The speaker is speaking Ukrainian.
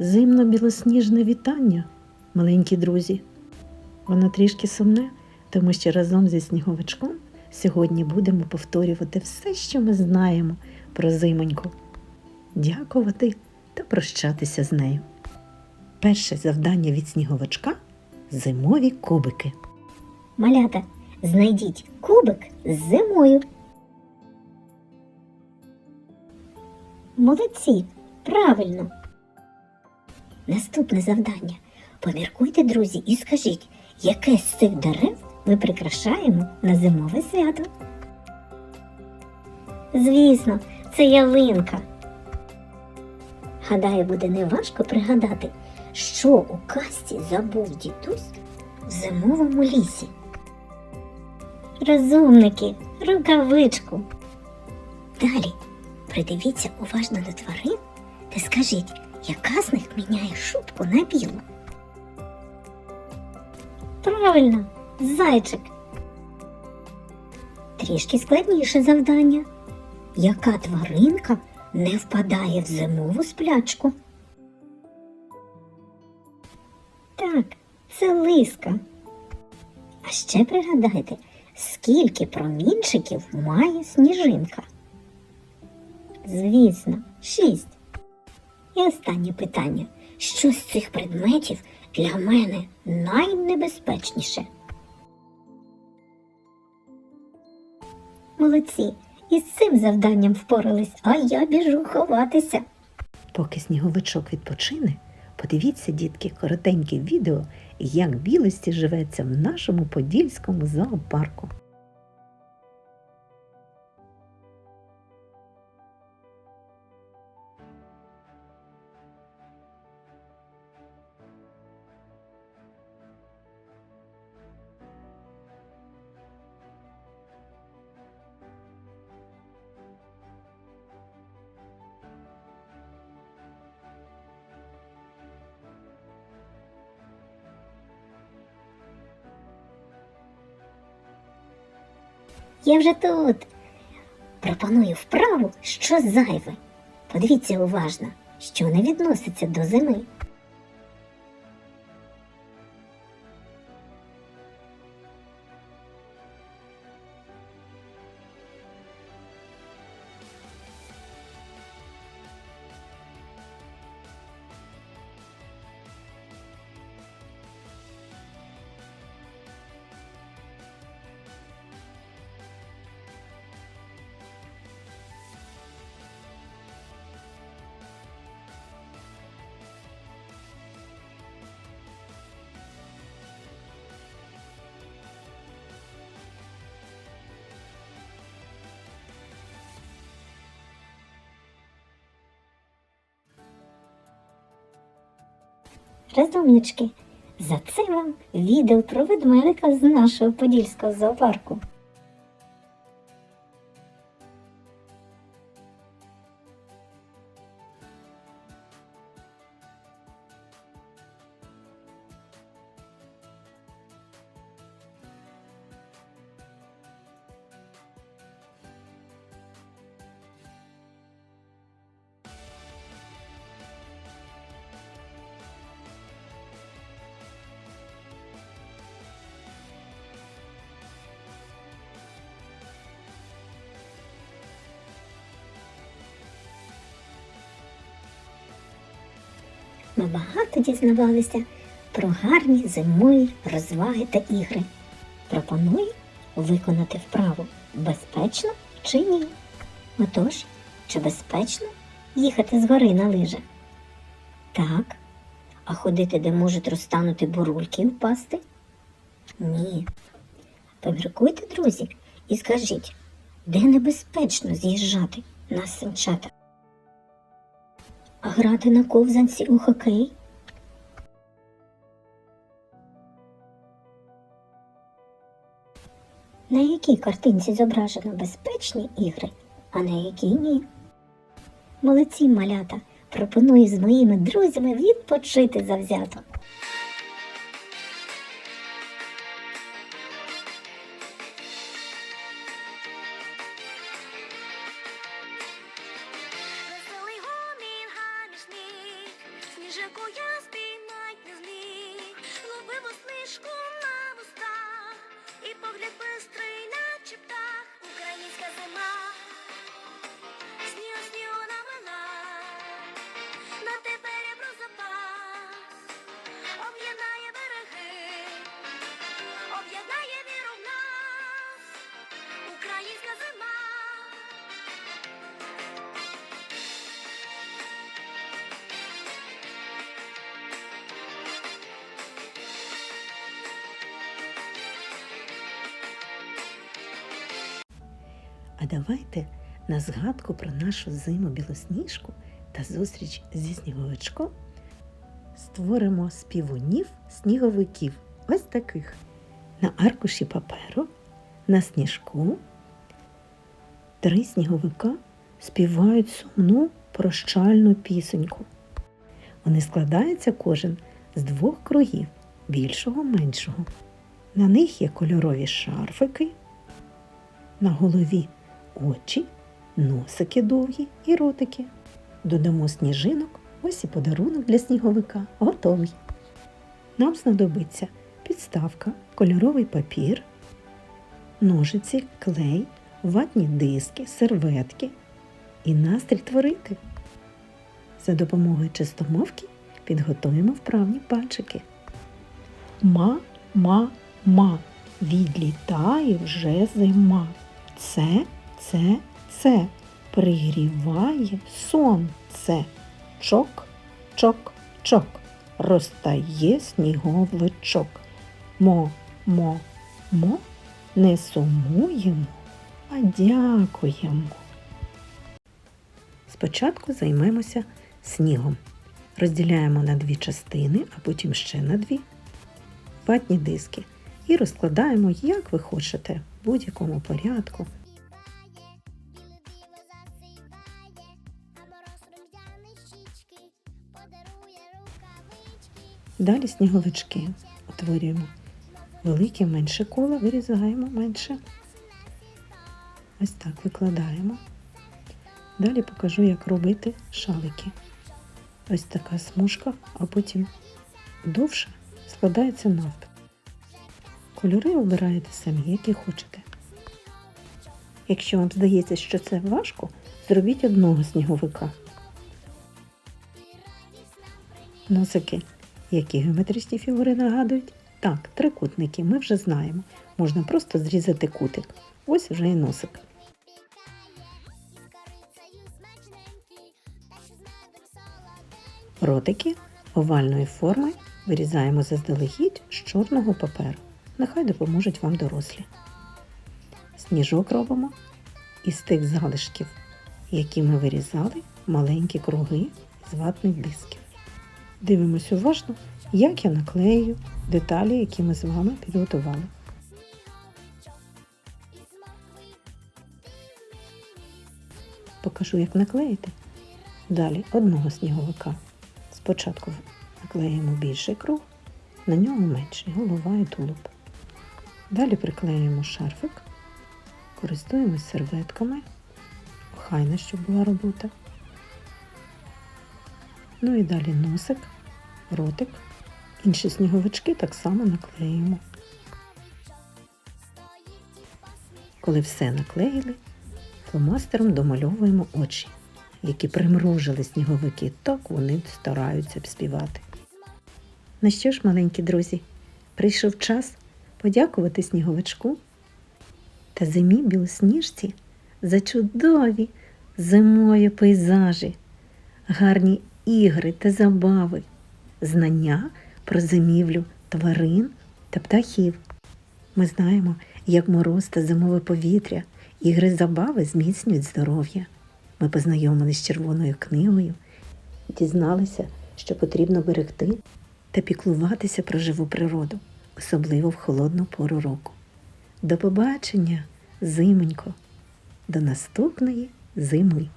зимно-білосніжне вітання, маленькі друзі. Воно трішки сумне, тому що разом зі сніговичком сьогодні будемо повторювати все, що ми знаємо про зимоньку, дякувати та прощатися з нею. Перше завдання від сніговичка зимові кубики. Малята, знайдіть кубик з зимою. Молодці, правильно. Наступне завдання. Поміркуйте, друзі, і скажіть, яке з цих дерев ми прикрашаємо на зимове свято. Звісно, це ялинка. Гадаю, буде неважко пригадати, що у касті забув дідусь в зимовому лісі. Розумники, рукавичку. Далі придивіться уважно до тварин та скажіть, яка з них міняє шубку на білу. Правильно, зайчик. Трішки складніше завдання. Яка тваринка не впадає в зимову сплячку? Так, це лиска. А ще пригадайте, скільки промінчиків має сніжинка? Звісно, шість. І останнє питання. Що з цих предметів для мене найнебезпечніше? Молодці, із цим завданням впорались, а я біжу ховатися. Поки сніговичок відпочине, подивіться, дітки, коротеньке відео, як білості живеться в нашому подільському зоопарку. Я вже тут. Пропоную вправу, що зайве. Подивіться уважно, що не відноситься до зими. Розумнички, за це вам відео про ведмедика з нашого подільського зоопарку. Ми багато дізнавалися про гарні зимові розваги та ігри. Пропоную виконати вправу безпечно чи ні. Отож, чи безпечно їхати з гори на лижах? Так. А ходити, де можуть розтанути бурульки і впасти? Ні. Поміркуйте, друзі, і скажіть, де небезпечно з'їжджати на санчата? Грати на ковзанці у хокей? На якій картинці зображено безпечні ігри, а на якій ні? Молодці малята! Пропоную з моїми друзями відпочити завзято. А давайте на згадку про нашу зиму білосніжку та зустріч зі сніговичком створимо співунів сніговиків. Ось таких. На аркуші паперу, на сніжку три сніговика співають сумну прощальну пісеньку. Вони складаються кожен з двох кругів більшого меншого. На них є кольорові шарфики, на голові очі, носики довгі і ротики. Додамо сніжинок, ось і подарунок для сніговика готовий. Нам знадобиться підставка, кольоровий папір, ножиці, клей, ватні диски, серветки і настрій творити. За допомогою чистомовки підготуємо вправні пальчики. Ма, ма, ма, відлітає вже зима. Це, це, це пригріває сонце. Чок, чок, чок. Розтає сніговичок. Мо, мо, мо, не сумуємо, а дякуємо. Спочатку займемося снігом. Розділяємо на дві частини, а потім ще на дві ватні диски і розкладаємо, як ви хочете, в будь-якому порядку. Далі сніговички утворюємо велике менше коло, вирізаємо менше. Ось так викладаємо. Далі покажу, як робити шалики. Ось така смужка, а потім довша складається навпіл. Кольори обираєте самі, які хочете. Якщо вам здається, що це важко, зробіть одного сніговика. Носики. Які геометричні фігури нагадують? Так, трикутники, ми вже знаємо. Можна просто зрізати кутик. Ось вже і носик. Ротики овальної форми вирізаємо заздалегідь з чорного паперу. Нехай допоможуть вам дорослі. Сніжок робимо із тих залишків, які ми вирізали, маленькі круги з ватних дисків. Дивимось уважно, як я наклею деталі, які ми з вами підготували. Покажу, як наклеїти. Далі одного сніговика. Спочатку наклеїмо більший круг, на нього менший, голова і тулуб. Далі приклеїмо шарфик, користуємось серветками, охайно, щоб була робота. Ну і далі носик, ротик. Інші сніговички так само наклеїмо. Коли все наклеїли, фломастером домальовуємо очі, які примружили сніговики, так вони стараються співати. Ну що ж, маленькі друзі, прийшов час подякувати сніговичку та зимі білосніжці за чудові зимові пейзажі, гарні ігри та забави, знання про зимівлю тварин та птахів. Ми знаємо, як мороз та зимове повітря, ігри забави зміцнюють здоров'я. Ми познайомилися з червоною книгою, дізналися, що потрібно берегти та піклуватися про живу природу, особливо в холодну пору року. До побачення, зимонько, до наступної зими!